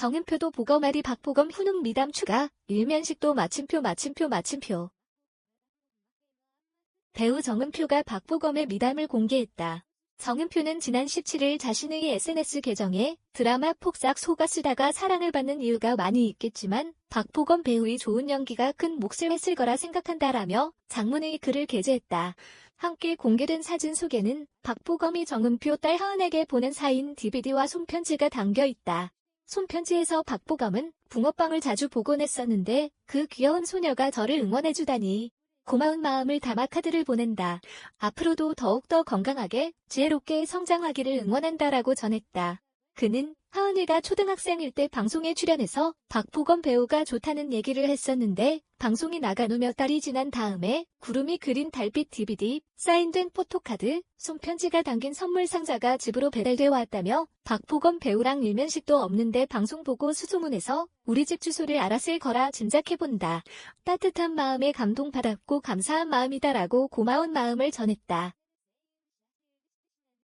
정은표도 보거말이 박보검 훈훈 미담 추가, 일면식도 마침표 마침표 마침표. 배우 정은표가 박보검의 미담을 공개했다. 정은표는 지난 17일 자신의 SNS 계정에 드라마 폭삭 속아 쓰다가 사랑을 받는 이유가 많이 있겠지만 박보검 배우의 좋은 연기가 큰 몫을 했을 거라 생각한다라며 장문의 글을 게재했다. 함께 공개된 사진 속에는 박보검이 정은표 딸 하은에게 보낸 사인 DVD와 손편지가 담겨 있다. 손편지에서 박보검은 붕어빵을 자주 보곤 했었는데 그 귀여운 소녀가 저를 응원해주다니 고마운 마음을 담아 카드를 보낸다. 앞으로도 더욱더 건강하게 지혜롭게 성장하기를 응원한다라고 전했다. 그는 하은이가 초등학생일 때 방송에 출연해서 박보검 배우가 좋다는 얘기를 했었는데 방송이 나간 후 몇 달이 지난 다음에 구름이 그린 달빛 DVD, 사인된 포토카드, 손편지가 담긴 선물 상자가 집으로 배달되어 왔다며 박보검 배우랑 일면식도 없는데 방송 보고 수소문해서 우리 집 주소를 알았을 거라 짐작해본다. 따뜻한 마음에 감동받았고 감사한 마음이다라고 고마운 마음을 전했다.